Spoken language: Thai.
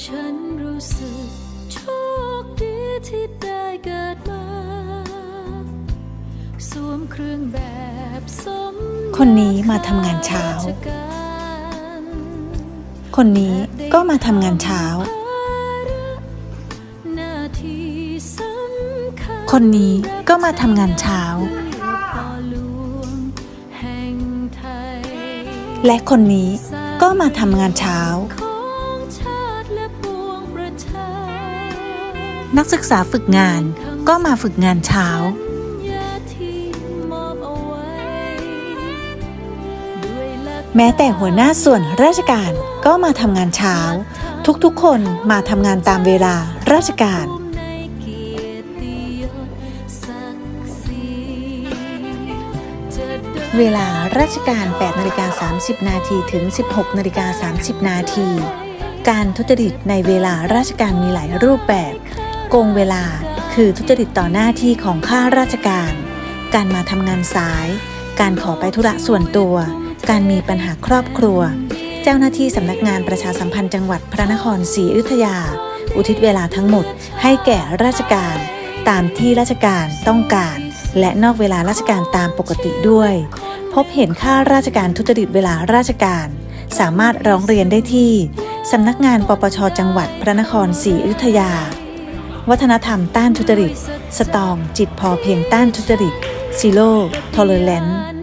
ฉันรู้สึกโชคดีที่ได้เกิดมา สวมเครื่องแบบสมคนนี้มาทำงานเช้าราชการคนนี้ก็มาทำงานเช้าหน้าที่สำคัญคนนี้ก็มาทำงานเช้าเพื่อพ่อหลวงแห่งไทยและคนนี้ก็มาทำงานเช้า นักศึกษาฝึกงานก็มาฝึกงานเช้า แม้แต่หัวหน้าส่วนราชการก็มาทำงานเช้า ทุกๆคนมาทำงานตามเวลาราชการเกียรติยศศักดิ์ศรีจะเดินเวลาราชการ 8นาฬิกา30 นาทีถึง 16นาฬิกา30 นาที การทุจริตในเวลาราชการมีหลายรูปแบบ โกงเวลา คือทุจริตต่อหน้าที่ของข้าราชการ การมาทำงานสาย การขอไปธุระส่วนตัว การมีปัญหาครอบครัว เจ้าหน้าที่สำนักงานประชาสัมพันธ์จังหวัดพระนครศรีอยุธยา อุทิศเวลาทั้งหมดให้แก่ราชการ ตามที่ราชการต้องการ และนอกเวลาราชการตามปกติด้วย พบเห็นค่าราชการทุจริตเวลาราชการ สามารถร้องเรียนได้ที่สำนักงานปปชจังหวัดพระนครศรีอยุธยา วัฒนธรรมต้านทุจริต สตอง จิตพอเพียงต้านทุจริตซีโร่ทอเลแลนาน